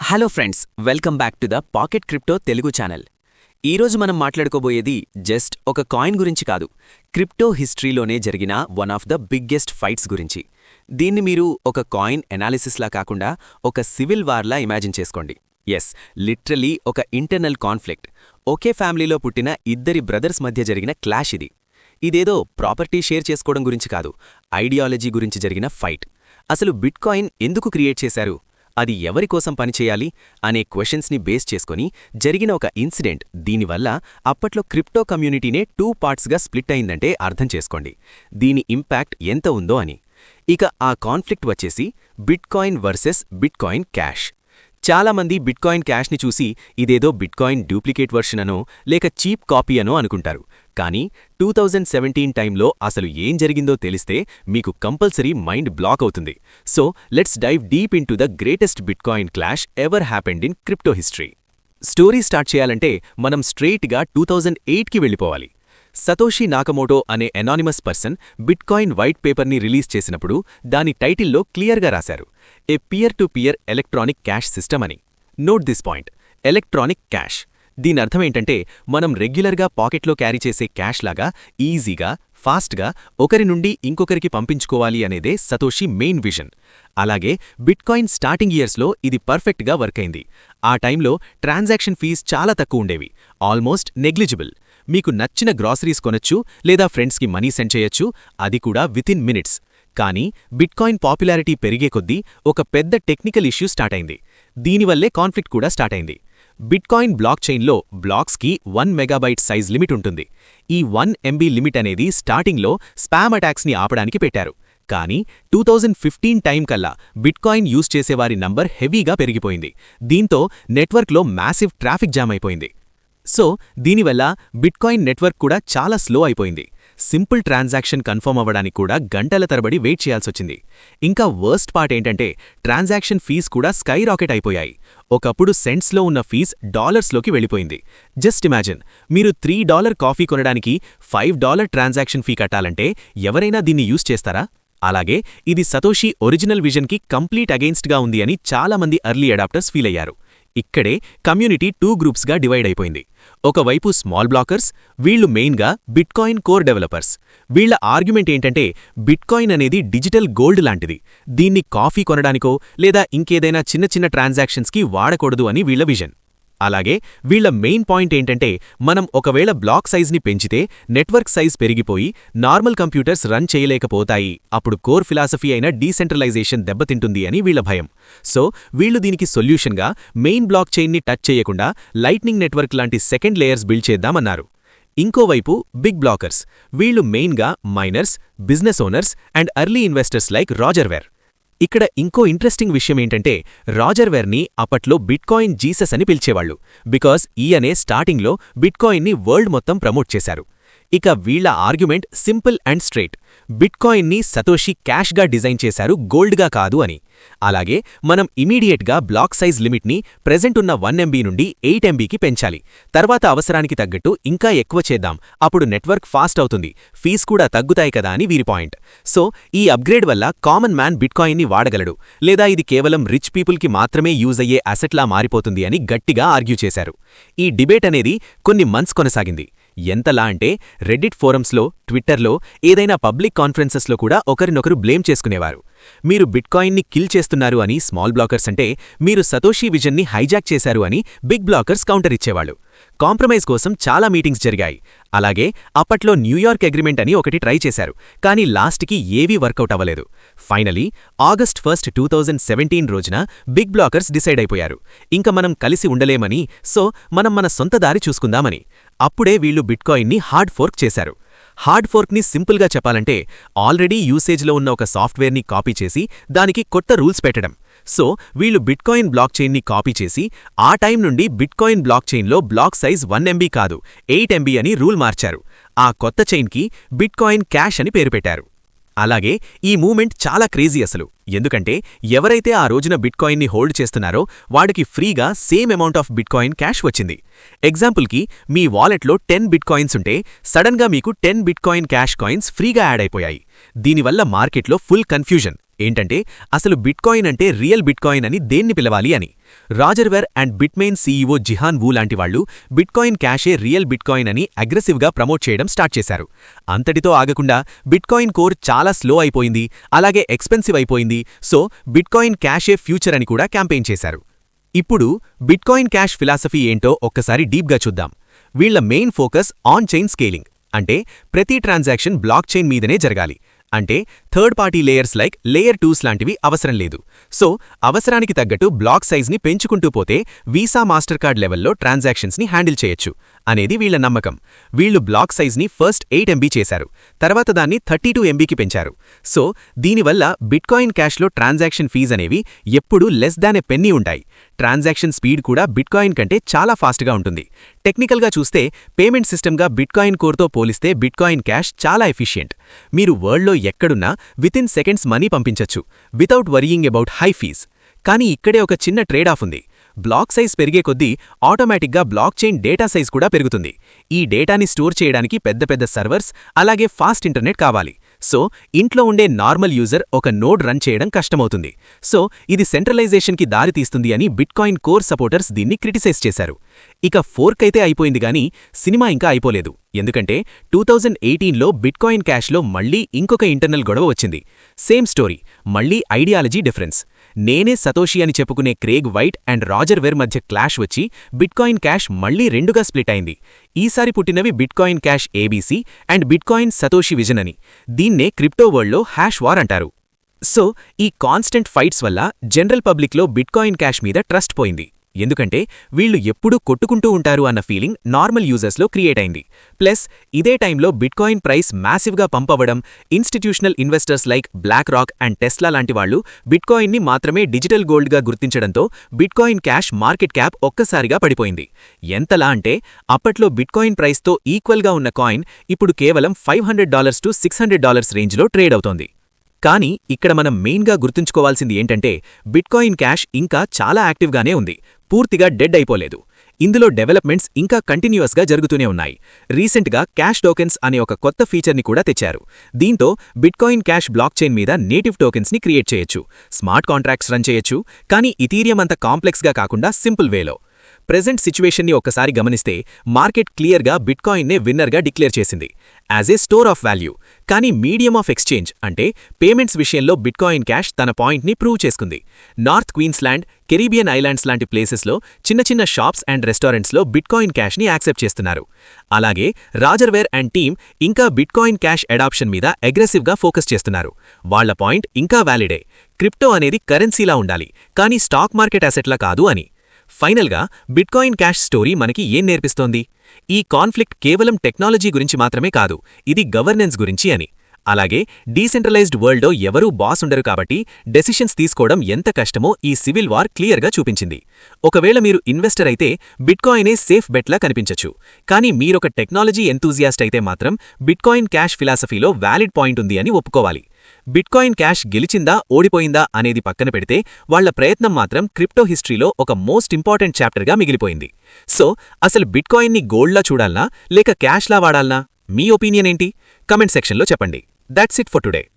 Hello friends welcome back to the pocket crypto Telugu channel ఈరోజు మనం మాట్లాడుకోబోయేది just ఒక coin గురించి కాదు క్రిప్టో హిస్టరీలోనే జరిగిన one of the biggest fights గురించి. దీన్ని మీరు ఒక కాయిన్ ఎనాలిసిస్లా కాకుండా ఒక సివిల్ వార్లా ఇమాజిన్ చేసుకోండి. ఎస్ లిటరలీ ఒక ఇంటర్నల్ కాన్ఫ్లిక్ట్ ఒకే ఫ్యామిలీలో పుట్టిన ఇద్దరి బ్రదర్స్ మధ్య జరిగిన క్లాష్ ఇది. ఇదేదో ప్రాపర్టీ షేర్ చేసుకోవడం గురించి కాదు ఐడియాలజీ గురించి జరిగిన ఫైట్ అసలు బిట్కాయిన్ ఎందుకు క్రియేట్ చేశారు? అది ఎవరి కోసం పనిచేయాలి అనే క్వశ్చన్స్ని బేస్ చేసుకొని జరిగిన ఒక ఇన్సిడెంట్ దీనివల్ల అప్పట్లో క్రిప్టో కమ్యూనిటీనే టూ పార్ట్స్గా స్ప్లిట్ అయిందంటే అర్థం చేసుకోండి. దీని ఇంపాక్ట్ ఎంత ఉందో అని. ఇక ఆ కాన్ఫ్లిక్ట్ వచ్చేసి బిట్కాయిన్ వర్సెస్ బిట్కాయిన్ క్యాష్. చాలామంది బిట్కాయిన్ క్యాష్ని చూసి ఇదేదో బిట్కాయిన్ డూప్లికేట్ వర్షన్ అనో లేక చీప్ కాపీ అనో అనుకుంటారు. కానీ టూ థౌజండ్ సెవెంటీన్ టైంలో అసలు ఏం జరిగిందో తెలిస్తే మీకు కంపల్సరీ మైండ్ బ్లాక్ అవుతుంది. So let's dive deep into the greatest Bitcoin clash ever happened in crypto history. Story start చేయాలంటే మనం స్ట్రెయిట్గా టూ థౌజండ్ ఎయిట్కి వెళ్ళిపోవాలి. సతోషి నాకమోటో అనే ఎనానిమస్ పర్సన్ బిట్కాయిన్ వైట్ పేపర్ని రిలీజ్ చేసినప్పుడు దాని టైటిల్లో క్లియర్గా రాశారు. A peer to peer electronic cash system అని. Note this point. Electronic cash. దీని అర్థమేంటంటే మనం రెగ్యులర్గా పాకెట్లో క్యారీ చేసే క్యాష్ లాగా ఈజీగా ఫాస్ట్గా ఒకరి నుండి ఇంకొకరికి పంపించుకోవాలి అనేదే సతోషి మెయిన్ విజన్. అలాగే బిట్కాయిన్ స్టార్టింగ్ ఇయర్స్లో ఇది పర్ఫెక్ట్గా వర్క్ అయింది ఆ టైంలో ట్రాన్సాక్షన్ ఫీజ్ చాలా తక్కువ ఉండేవి. Almost negligible. మీకు నచ్చిన గ్రాసరీస్ కొనొచ్చు లేదా ఫ్రెండ్స్కి మనీ సెండ్ చేయొచ్చు అది కూడా వితిన్ మినిట్స్. కానీ బిట్కాయిన్ పాపులారిటీ పెరిగే కొద్దీ ఒక పెద్ద టెక్నికల్ ఇష్యూ స్టార్ట్ అయింది దీనివల్లే కాన్ఫ్లిక్ట్ కూడా స్టార్ట్ అయింది బిట్కాయిన్ బ్లాక్ చైన్లో బ్లాక్స్కి వన్ మెగాబైట్ సైజ్ లిమిట్ ఉంటుంది. ఈ వన్ ఎంబీ లిమిట్ అనేది స్టార్టింగ్లో స్పామ్ అటాక్స్ని ఆపడానికి పెట్టారు. కానీ టూ థౌజండ్ ఫిఫ్టీన్ టైం కల్లా బిట్కాయిన్ యూజ్ చేసేవారి నంబర్ హెవీగా పెరిగిపోయింది. దీంతో నెట్వర్క్లో మ్యాసివ్ ట్రాఫిక్ జామ్ అయిపోయింది. సో దీనివల్ల బిట్కాయిన్ నెట్వర్క్ కూడా చాలా స్లో అయిపోయింది. సింపుల్ ట్రాన్సాక్షన్ కన్ఫర్మ్ అవ్వడానికి కూడా గంటల తరబడి వెయిట్ చేయాల్సొచ్చింది. ఇంకా వర్స్ట్ పార్ట్ ఏంటంటే ట్రాన్సాక్షన్ ఫీజ్ కూడా స్కై రాకెట్ అయిపోయాయి. ఒకప్పుడు సెంట్స్లో ఉన్న ఫీజ్ డాలర్స్లోకి వెళ్ళిపోయింది. జస్ట్ ఇమాజిన్ మీరు త్రీ డాలర్ కాఫీ కొనడానికి ఫైవ్ డాలర్ ట్రాన్సాక్షన్ ఫీ కట్టాలంటే ఎవరైనా దీన్ని యూజ్ చేస్తారా? అలాగే ఇది సతోషి ఒరిజినల్ విజన్కి కంప్లీట్ అగెయిన్స్ట్గా ఉంది అని చాలామంది అర్లీ అడాప్టర్స్ ఫీల్ అయ్యారు ఇక్కడే కమ్యూనిటీ టూ గ్రూప్స్గా డివైడ్ అయిపోయింది. ఒకవైపు స్మాల్ బ్లాకర్స్ వీళ్ళు మెయిన్గా బిట్కాయిన్ కోర్ డెవలపర్స్. వీళ్ళ ఆర్గ్యుమెంట్ ఏంటంటే బిట్కాయిన్ అనేది డిజిటల్ గోల్డ్ లాంటిది. దీన్ని కాఫీ కొనడానికో లేదా ఇంకేదైనా చిన్న చిన్న ట్రాన్సాక్షన్స్కి వాడకూడదు అని వీళ్ళ విజన్. అలాగే వీళ్ళ మెయిన్ పాయింట్ ఏంటంటే మనం ఒకవేళ బ్లాక్ సైజ్ని పెంచితే నెట్వర్క్ సైజ్ పెరిగిపోయి నార్మల్ కంప్యూటర్స్ రన్ చేయలేకపోతాయి. అప్పుడు కోర్ ఫిలాసఫీ అయిన డీసెంట్రలైజేషన్ దెబ్బతింటుంది అని వీళ్ళ భయం. సో వీళ్ళు దీనికి సొల్యూషన్గా మెయిన్ బ్లాక్ చైన్ని టచ్ చేయకుండా లైట్నింగ్ నెట్వర్క్ లాంటి సెకండ్ లేయర్స్ బిల్డ్ చేద్దామన్నారు. ఇంకోవైపు బిగ్ బ్లాకర్స్ వీళ్ళు మెయిన్గా miners business owners and early investors like Roger Ver. ఇక్కడ ఇంకో ఇంట్రెస్టింగ్ విషయం ఏంటంటే రాజర్ వెర్ని అప్పట్లో బిట్కాయిన్ జీసస్ అని పిలిచేవాళ్ళు బికాస్ ఈయనే స్టార్టింగ్లో బిట్కాయిన్ని వరల్డ్ మొత్తం ప్రమోట్ చేశారు. ఇక వీళ్ళ ఆర్గ్యుమెంట్ సింపుల్ అండ్ స్ట్రేట్ బిట్కాయిన్ని సతోషి క్యాష్గా డిజైన్ చేశారు గోల్డ్గా కాదు అని. అలాగే మనం ఇమీడియట్గా బ్లాక్ సైజ్ లిమిట్ని ప్రెజెంట్ ఉన్న వన్ ఎంబీ నుండి ఎయిట్ ఎంబీకి పెంచాలి. తర్వాత అవసరానికి తగ్గట్టు ఇంకా ఎక్కువ చేద్దాం. అప్పుడు నెట్వర్క్ ఫాస్ట్ అవుతుంది. ఫీజ్ కూడా తగ్గుతాయి కదా అని వీరి పాయింట్. సో ఈ అప్గ్రేడ్ వల్ల కామన్ మ్యాన్ బిట్కాయిన్ని వాడగలడు. లేదా ఇది కేవలం రిచ్ పీపుల్కి మాత్రమే యూజ్ అయ్యే అసెట్లా మారిపోతుంది అని గట్టిగా ఆర్గ్యూ చేశారు. ఈ డిబేట్ అనేది కొన్ని మంత్స్ కొనసాగింది. ఎంతలా అంటే రెడ్డిట్ ఫోరమ్స్లో ట్విట్టర్లో ఏదైనా పబ్లిక్ కాన్ఫరెన్సెస్లో కూడా ఒకరినొకరు బ్లేమ్ చేసుకునేవారు. మీరు బిట్కాయిన్ని కిల్ చేస్తున్నారు అని స్మాల్ బ్లాకర్స్ అంటే మీరు సతోషీ విజన్ని హైజాక్ చేశారు అని బిగ్ బ్లాకర్స్ కౌంటర్ ఇచ్చేవాళ్ళు. కాంప్రమైజ్ కోసం చాలా మీటింగ్స్ జరిగాయి. అలాగే అప్పట్లో న్యూయార్క్ అగ్రిమెంట్ అని ఒకటి ట్రై చేశారు కానీ లాస్ట్కి ఏవీ వర్కౌట్ అవ్వలేదు. Finally August first two thousand seventeen రోజున బిగ్ బ్లాకర్స్ డిసైడ్ అయిపోయారు. ఇంక మనం కలిసి ఉండలేమని సో మనం మన సొంత దారి చూసుకుందామని. అప్పుడే వీళ్ళు బిట్కాయిన్ని హార్డ్ ఫోర్క్ చేశారు. హార్డ్ ఫోర్క్ని సింపుల్గా చెప్పాలంటే ఆల్రెడీ యూసేజ్లో ఉన్న ఒక సాఫ్ట్వేర్ని కాపీ చేసి దానికి కొత్త రూల్స్ పెట్టడం. సో వీళ్ళు బిట్కాయిన్ బ్లాక్ చైన్ని కాపీ చేసి ఆ టైం నుండి బిట్కాయిన్ బ్లాక్ చైన్లో బ్లాక్ సైజ్ వన్ ఎంబీ కాదు ఎయిట్ ఎంబీ అని రూల్ మార్చారు. ఆ కొత్త చైన్కి బిట్కాయిన్ క్యాష్ అని పేరు పెట్టారు. అలాగే ఈ మూమెంట్ చాలా క్రేజీ అసలు. ఎందుకంటే ఎవరైతే ఆ రోజున బిట్కాయిన్ని హోల్డ్ చేస్తున్నారో వాడికి ఫ్రీగా same amount of Bitcoin cash వచ్చింది. ఎగ్జాంపుల్కి మీ వాలెట్లో టెన్ బిట్కాయిన్స్ ఉంటే సడన్గా మీకు టెన్ బిట్కాయిన్ క్యాష్ కాయిన్స్ ఫ్రీగా యాడ్ అయిపోయాయి. దీనివల్ల మార్కెట్లో ఫుల్ కన్ఫ్యూజన్. ఏంటంటే అసలు బిట్కాయిన్ అంటే రియల్ బిట్కాయిన్ అని దేన్ని పిలవాలి అని? Roger Ver and Bitmain CEO Jihan Wu లాంటి వాళ్ళు బిట్కాయిన్ క్యాషే రియల్ బిట్కాయిన్ అని అగ్రెసివ్గా ప్రమోట్ చేయడం స్టార్ట్ చేశారు. అంతటితో ఆగకుండా బిట్కాయిన్ కోర్ చాలా స్లో అయిపోయింది అలాగే ఎక్స్పెన్సివ్ అయిపోయింది సో బిట్కాయిన్ క్యాషే ఫ్యూచర్ అని కూడా క్యాంపెయిన్ చేశారు. ఇప్పుడు బిట్కాయిన్ క్యాష్ ఫిలాసఫీ ఏంటో ఒక్కసారి డీప్గా చూద్దాం. వీళ్ళ main focus on chain scaling అంటే ప్రతి ట్రాన్సాక్షన్ బ్లాక్ చైన్ మీదనే జరగాలి. అంటే third party layers like layer twos లాంటివి అవసరం లేదు. సో అవసరానికి తగ్గట్టు బ్లాక్ సైజ్ని పెంచుకుంటూ పోతే వీసా మాస్టర్ కార్డ్ లెవెల్లో ట్రాన్సాక్షన్స్ని హ్యాండిల్ చేయొచ్చు అనేది వీళ్ళ నమ్మకం. వీళ్ళు బ్లాక్ సైజ్ని ఫస్ట్ ఎయిట్ ఎంబీ చేశారు. తర్వాత దాన్ని థర్టీ టూ ఎంబీకి పెంచారు. సో దీనివల్ల బిట్కాయిన్ క్యాష్లో ట్రాన్సాక్షన్ ఫీజ్ అనేవి ఎప్పుడూ లెస్ దాన్ ఎ పెన్నీ ఉంటాయి. ట్రాన్సాక్షన్ స్పీడ్ కూడా బిట్కాయిన్ కంటే చాలా ఫాస్ట్గా ఉంటుంది. టెక్నికల్గా చూస్తే పేమెంట్ సిస్టమ్గా బిట్కాయిన్ కోర్తో పోలిస్తే బిట్కాయిన్ క్యాష్ చాలా ఎఫిషియెంట్. మీరు వరల్డ్లో ఎక్కడున్నా వితిన్ సెకండ్స్ మనీ పంపించచ్చు without worrying about high fees కానీ ఇక్కడే ఒక చిన్న ట్రేడ్ ఆఫ్ ఉంది. బ్లాక్ సైజ్ పెరిగే కొద్దీ ఆటోమేటిక్గా బ్లాక్ చైన్ డేటా సైజ్ కూడా పెరుగుతుంది. ఈ డేటాని స్టోర్ చేయడానికి పెద్ద పెద్ద సర్వర్స్ అలాగే ఫాస్ట్ ఇంటర్నెట్ కావాలి. సో ఇంట్లో ఉండే నార్మల్ యూజర్ ఒక నోడ్ రన్ చేయడం కష్టమవుతుంది. సో ఇది సెంట్రలైజేషన్కి దారితీస్తుంది అని బిట్కాయిన్ కోర్ సపోర్టర్స్ దీన్ని క్రిటిసైజ్ చేశారు. ఇక ఫోర్క్ అయితే అయిపోయింది గానీ సినిమా ఇంకా అయిపోలేదు. ఎందుకంటే టూ థౌజండ్ ఎయిటీన్లో బిట్కాయిన్ క్యాష్లో మళ్ళీ ఇంకొక ఇంటర్నల్ గొడవ వచ్చింది. సేమ్ స్టోరీ మళ్ళీ ఐడియాలజీ డిఫరెన్స్. నేనే సతోషి అని చెప్పుకునే Craig Wright and Roger Ver మధ్య క్లాష్ వచ్చి బిట్కాయిన్ క్యాష్ మళ్ళీ రెండుగా స్ప్లిట్ అయింది. ఈసారి పుట్టినవి Bitcoin Cash ABC and Bitcoin Satoshi Vision అని దీన్నే క్రిప్టో వరల్డ్లో హ్యాష్ వార్ అంటారు. సో ఈ కాన్స్టెంట్ ఫైట్స్ వల్ల జనరల్ పబ్లిక్లో బిట్కాయిన్ క్యాష్ మీద ట్రస్ట్ పోయింది. ఎందుకంటే వీళ్ళు ఎప్పుడూ కొట్టుకుంటూ ఉంటారు అన్న ఫీలింగ్ నార్మల్ యూజర్స్లో క్రియేట్ అయింది. ప్లస్ ఇదే టైంలో బిట్కాయిన్ ప్రైస్ మ్యాసివ్గా పంపవడం institutional investors like BlackRock and Tesla లాంటి వాళ్ళు బిట్కాయిన్ని మాత్రమే డిజిటల్ గోల్డ్గా గుర్తించడంతో బిట్కాయిన్ క్యాష్ మార్కెట్ క్యాప్ ఒక్కసారిగా పడిపోయింది. ఎంతలా అంటే అప్పట్లో బిట్కాయిన్ ప్రైస్తో ఈక్వల్గా ఉన్న కాయిన్ ఇప్పుడు కేవలం five hundred dollars to six hundred dollars రేంజ్లో ట్రేడ్ అవుతోంది. కానీ ఇక్కడ మనం మెయిన్గా గుర్తుంచుకోవాల్సింది ఏంటంటే బిట్కాయిన్ క్యాష్ ఇంకా చాలా యాక్టివ్గానే ఉంది. పూర్తిగా డెడ్ అయిపోలేదు. ఇందులో డెవలప్మెంట్స్ ఇంకా కంటిన్యూస్గా జరుగుతూనే ఉన్నాయి. రీసెంట్గా క్యాష్ టోకెన్స్ అనే ఒక కొత్త ఫీచర్ని కూడా తెచ్చారు. దీంతో బిట్కాయిన్ క్యాష్ బ్లాక్ చైన్ మీద నేటివ్ టోకెన్స్ని క్రియేట్ చేయొచ్చు. స్మార్ట్ కాంట్రాక్ట్స్ రన్ చేయొచ్చు. కానీ ఇథీరియం అంత కాంప్లెక్స్గా కాకుండా సింపుల్ వేలో. ప్రెజెంట్ సిచ్యువేషన్ని ఒక్కసారి గమనిస్తే మార్కెట్ క్లియర్గా బిట్కాయిన్నే విన్నర్గా డిక్లేర్ చేసింది. As a store of value. కానీ మీడియం ఆఫ్ ఎక్స్చేంజ్ అంటే పేమెంట్స్ విషయంలో బిట్కాయిన్ క్యాష్ తన పాయింట్ని ప్రూవ్ చేసుకుంది. నార్త్ క్వీన్స్లాండ్ కెరీబియన్ ఐలాండ్స్ లాంటి ప్లేసెస్లో చిన్న చిన్న షాప్స్ అండ్ రెస్టారెంట్స్లో బిట్కాయిన్ క్యాష్ని యాక్సెప్ట్ చేస్తున్నారు. అలాగే రాజర్వేర్ అండ్ టీమ్ ఇంకా బిట్కాయిన్ క్యాష్ అడాప్షన్ మీద అగ్రెసివ్గా ఫోకస్ చేస్తున్నారు. వాళ్ళ పాయింట్ ఇంకా వ్యాలిడే. క్రిప్టో అనేది కరెన్సీలా ఉండాలి. కానీ స్టాక్ మార్కెట్ అసెట్లా కాదు అని. ఫైనల్గా బిట్కాయిన్ క్యాష్ స్టోరీ మనకి ఏం నేర్పిస్తోంది? ఈ కాన్ఫ్లిక్ట్ కేవలం టెక్నాలజీ గురించి మాత్రమే కాదు ఇది గవర్నెన్స్ గురించి అని. అలాగే డీసెంట్రలైజ్డ్ వరల్డ్లో ఎవరూ బాస్ ఉండరు కాబట్టి డెసిషన్స్ తీసుకోవడం ఎంత కష్టమో ఈ సివిల్ వార్ క్లియర్గా చూపించింది. ఒకవేళ మీరు ఇన్వెస్టర్ అయితే బిట్కాయినే సేఫ్ బెట్లా కనిపించచ్చు. కానీ మీరొక టెక్నాలజీ ఎంతూజియాస్ట్ అయితే మాత్రం బిట్కాయిన్ క్యాష్ ఫిలాసఫీలో వ్యాలిడ్ పాయింట్ ఉంది అని ఒప్పుకోవాలి. బిట్కాయిన్ క్యాష్ గెలిచిందా ఓడిపోయిందా అనేది పక్కన పెడితే వాళ్ళ ప్రయత్నం మాత్రం క్రిప్టో హిస్టరీలో ఒక మోస్ట్ ఇంపార్టెంట్ చాప్టర్గా మిగిలిపోయింది. సో అసలు బిట్కాయిన్ని గోల్డ్లా చూడాలనా లేక క్యాష్లా వాడాలనా? మీ ఒపీనియన్ ఏంటి? కమెంట్ సెక్షన్లో చెప్పండి. That's it for today.